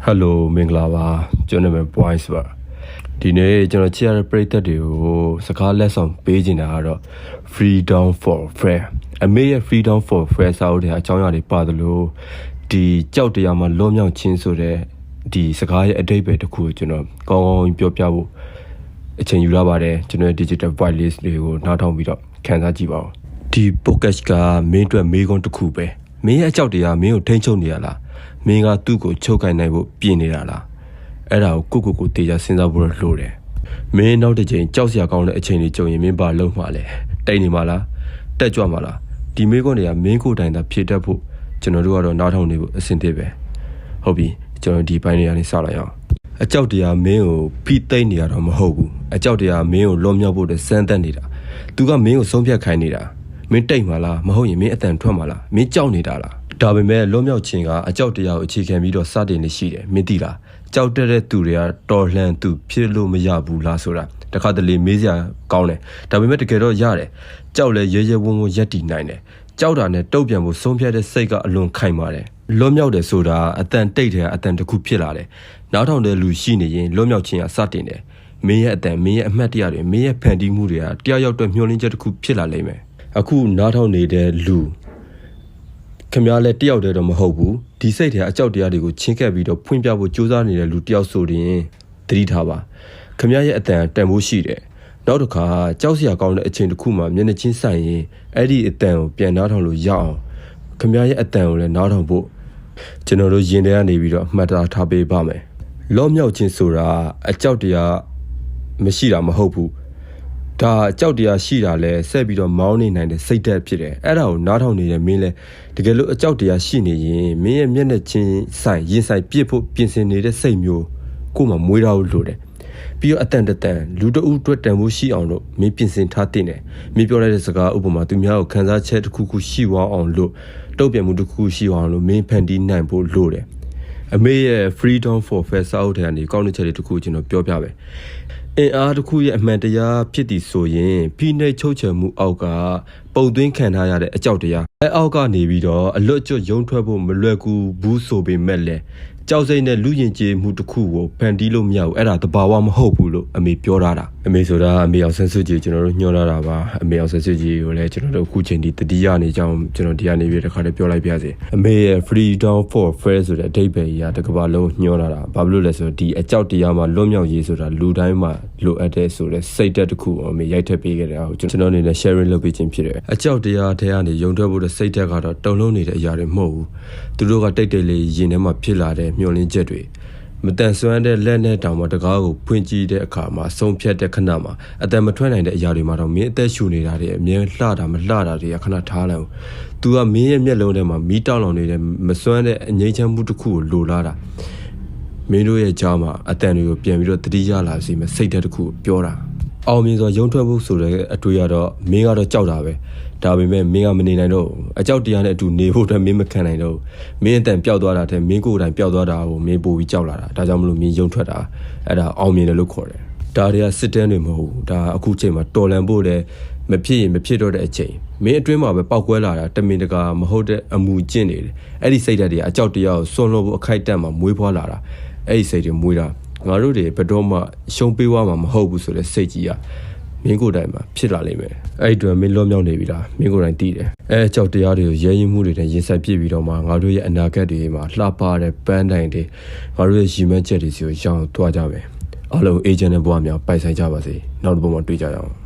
ဟယ်လိုမင်္ဂလာပါကျွန်တော်နာမည် Boys ပါဒီနေ့ကျွန်တော်ချစ်ရတဲ့ပရိသတ်တွေကိုစကားလက်ဆောင်ပေးချင်တာကတော့ Freedom for Fair အမေရဲ့ Freedom for Fair စာအုပ်တွေအကြောင်းအရာတွေပါတယ်လို့ဒီကြောက်တရားမှာလွတ်မြောက်ခြင်းဆိုတဲ့ဒီစကားရဲ့အတိတ်ပဲတစ်ခုကိုကျွန်တော်ကောင်းကောင်းပြောပြဖို့အချိန်ယူရပါတယ်ကျွန်တော်ရဲ့ digital white list တွေကိုနားထောင်ပြီးတော့ခန်းစားကြည့်ပါဦးဒီ podcast ကမင်းအတွက်မေးခွန်းတစ်ခုပဲမင်းရဲ့အကြောက်တရားမင်းကိုထိန်းချုပ်နေရလား မင်းကသူ့ကိုချုပ်ကင်နိုင်ဖို့ပြင်နေတာလားအဲ့ဒါကိုကိုကိုကိုတေချာစဉ်းစားဖို့လိုတယ်မင်းနောက်တစ်ချိန်ကြောက်စရာကောင်းတဲ့အချိန်တွေကြုံရင်မင်းဘာလုပ်မှာလဲတိတ်နေမှာလားတက်ကြွမှာလားဒီမေးခွန်းတွေကမင်းကိုယ်တိုင်သာဖြေတတ်ဖို့ကျွန်တော်တို့ကတော့နားထောင်နေဖို့အဆင်သင့်ပဲဟုတ်ပြီကျွန်တော်ဒီပိုင်းတွေကနေစလိုက်အောင်အကြောက်တရားမင်းကိုဖိသိမ့်နေရတော့မဟုတ်ဘူးအကြောက်တရားမင်းကိုလွန်မြောက်ဖို့အတွက်စမ်းသပ်နေတာသူကမင်းကိုဆုံးဖြတ်ခိုင်းနေတာမင်းတိတ်မှာလားမဟုတ်ရင်မင်းအတန်ထွက်မှာလားမင်းကြောက်နေတာလား ဒါပေမဲ့လွန်မြောက်ခြင်းကအကြောက်တရားကိုအခြေခံပြီးတော့စတင်နေရှိတယ်မင်းသိလားကြောက်တတ်တဲ့သူတွေကတော်လှန်သူဖြစ်လို့မရဘူးလားဆိုတာတခါတလေမေးစရာကောင်းတယ်ဒါပေမဲ့တကယ်တော့ရတယ်ကြောက်လဲရဲရဲဝံ့ဝံ့ရက်တည်နိုင်တယ်ကြောက်တာနဲ့တုတ်ပြန်ဖို့ဆုံးဖြတ်တဲ့စိတ်ကအလွန်ခိုင်ပါတယ်လွတ်မြောက်တယ်ဆိုတာအတန်တိတ်တယ်အတန်တစ်ခုဖြစ်လာတယ်နောက်ထောင်တဲ့လူရှိနေရင်လွတ်မြောက်ခြင်းကစတင်တယ်မင်းရဲ့အတန်မင်းရဲ့အမှတ်တရတွေမင်းရဲ့ဖန်တီးမှုတွေကတရားရောက်တဲ့မျှော်လင့်ချက်တစ်ခုဖြစ်လာလိမ့်မယ်အခုနားထောင်နေတဲ့လူ ခင်ဗျားလည်းတယောက်တည်းတော့မဟုတ်ဘူးဒီစိတ်ထဲအကြောက်တရားတွေကိုချင်းကပ်ပြီးတော့ဖွင့်ပြဖို့ကြိုးစားနေတဲ့လူတယောက်ဆိုရင်သတိထားပါခင်ဗျားရဲ့အတန်တန်ဖိုးရှိတယ်နောက်တစ်ခါကြောက်စရာကောင်းတဲ့အချိန်တစ်ခုမှမျက်နှာချင်းဆိုင်ရင်အဲ့ဒီအတန်ကိုပြန်နားထောင်လို့ရအောင်ခင်ဗျားရဲ့အတန်ကိုလည်းနားထောင်ဖို့ကျွန်တော်တို့ရင်ထဲကနေပြီးတော့အမှတ်သားထားပေးပါမယ်လောမြောက်ခြင်းဆိုတာအကြောက်တရားမရှိတာမဟုတ်ဘူး ဒါကြောက်တရားရှိတာလဲဆက်ပြီးတော့မောင်းနေနိုင်တဲ့စိတ်ဓာတ်ဖြစ်တယ်အဲ့ဒါကိုနားထောင်နေတဲ့မင်းလဲတကယ်လို့အကြောက်တရားရှိနေရင်မင်းရဲ့မျက်နှာချင်းဆိုင်ရင်ဆိုင်ပြစ်ဖို့ပြင်ဆင်နေတဲ့စိတ်မျိုးကိုမှမွေးထားလို့လို့တယ်ပြီးတော့အတန်တတန်လူတအုပ်အတွက်တန်ဖို့ရှိအောင်လို့မင်းပြင်ဆင်ထားတဲ့တယ်မင်းပြောလိုက်တဲ့စကားဥပမာသူများကိုခန်းစားချက်တစ်ခုခုရှိသွားအောင်လို့တုတ်ပြန်မှုတစ်ခုခုရှိအောင်လို့မင်းဖန်တီးနိုင်ဖို့လို့တယ်အမေရဲ့ freedom for fair စာအုပ်ထဲကနေကောင်းတဲ့ချက်တွေတစ်ခုကျွန်တော်ပြောပြမယ် အင်အားတစ်ခုရဲ့အမှန်တရားဖြစ်တည်ဆိုရင်ဖိနှိပ်ချုပ်ချယ်မှုအောက်ကပုံသွင်းခံထားရတဲ့အကြောက်တရားအဲအောက်ကနေပြီးတော့အလွတ်ကျွတ်ရုံထွက်ဖို့မလွယ်ကူဘူးဆိုပေမဲ့လည်း ကြောက်စိတ်နဲ့လူရင်ကျေးမှုတစ်ခုကိုဖန်တီးလို့မရဘူးအဲ့ဒါတဘာဝမဟုတ်ဘူးလို့အမေပြောထားတာအမေဆိုတာအမေအောင်ဆန်းစုကြည်ကျွန်တော်တို့ညှောထားတာပါအမေအောင်ဆန်းစုကြည်ကိုလည်းကျွန်တော်တို့အခုချိန်ဒီတတိယနေကြောင်းကျွန်တော်ဒီကနေပြီးတခါတည်းပြောလိုက်ပြစေအမေရဲ့ freedom for fair ဆိုတဲ့အဓိပ္ပာယ်ကြီးကတစ်ကမ္ဘာလုံးညှောထားတာဘာဖြစ်လို့လဲဆိုတော့ဒီအကြောက်တရားမှာလွတ်မြောက်ရေးဆိုတာလူတိုင်းမှာ လိုအပ်တဲ့ဆိုတဲ့စိတ်သက်တစ်ခုအမေရိုက်ထည့်ပေးခဲ့တယ်အောင်ကျွန်တော်အနေနဲ့ sharing လုပ်ပေးခြင်းဖြစ်တယ်အကြောက်တရားထဲကနေယုံထွက်ဖို့တဲ့စိတ်သက်ကတော့တုံလုံးနေတဲ့အရာတွေမဟုတ်ဘူးသူတို့ကတိတ်တိတ်လေးရင်ထဲမှာဖြစ်လာတဲ့မျောလင်းချက်တွေမတန်ဆွမ်းတဲ့လက်နဲ့တောင်မှတကားကိုဖွင့်ကြည့်တဲ့အခါမှာဆုံးဖြတ်တဲ့ခဏမှာအတန်မထွက်နိုင်တဲ့အရာတွေမှာတော့မင်းအသက်ရှူနေတာတွေအမြဲလှတာမလှတာတွေကခဏထားလိုက်အောင်။ तू ကမင်းရဲ့မျက်လုံးထဲမှာမီးတောက်လောင်နေတဲ့မစွမ်းတဲ့အငြိမ်းချမ်းမှုတစ်ခုကိုလိုလားတာ။ မင်းတို့ရဲ့ကြားမှာအတန်တွေကိုပြန်ပြီးတော့တတိယလာစီမဲ့စိတ်ဓာတ်တစ်ခုကိုပြောတာ။အောင်မြင်စွာရုံထွက်ဖို့ဆိုတဲ့အတွေ့အတော့မင်းကတော့ကြောက်တာပဲ။ဒါပေမဲ့မင်းကမနေနိုင်တော့ဘူးအကြောက်တရားနဲ့အတူနေဖို့အတွက်မင်းမခံနိုင်တော့ဘူးမင်းအတန်ပျောက်သွားတာတဲ့မင်းကိုယ်တိုင်ပျောက်သွားတာကိုမင်းပို့ပြီးကြောက်လာတာဒါကြောင့်မလို့မင်းယုံထွက်တာအဲ့ဒါအောင်မြင်တယ်လို့ခေါ်တယ်ဒါတွေကစစ်တမ်းတွေမဟုတ်ဘူးဒါအခုချိန်မှာတော်လန်ဖို့လည်းမဖြစ်ရင်မဖြစ်တော့တဲ့အချိန်မင်းအတွင်းမှာပဲပောက်ကွဲလာတာတမင်တကာမဟုတ်တဲ့အမူကျင့်နေတယ်အဲ့ဒီစိတ်ဓာတ်တွေအကြောက်တရားကိုစွန့်လို့ဖို့အခိုက်အတန့်မှာမွေးဖွားလာတာ အဲ့ဒီစိတ်တွေမွေးတာငါတို့တွေဘယ်တော့မှရှုံးပေးသွားမှာမဟုတ်ဘူးဆိုတဲ့စိတ်ကြီးอ่ะမင်းကိုယ်တိုင်မှာဖြစ်လာလိမ့်မယ်အဲ့ဒီအတွက်မင်းလွတ်မြောက်နေပြီလားမင်းကိုယ်တိုင်သိတယ်အဲအကြောက်တရားတွေကိုရဲရင်မှုတွေနဲ့ရင်ဆိုင်ပြစ်ပြီးတော့မှငါတို့ရဲ့အနာဂတ်တွေမှာလှပတဲ့ပန်းတိုင်တွေငါတို့ရဲ့ရည်မှန်းချက်တွေစီကိုရောင်းသွားကြမယ်အားလုံးအေဂျင့်နဲ့ဘဝများပိုင်ဆိုင်ကြပါစေနောက်တစ်ပုံမှာတွေ့ကြရအောင်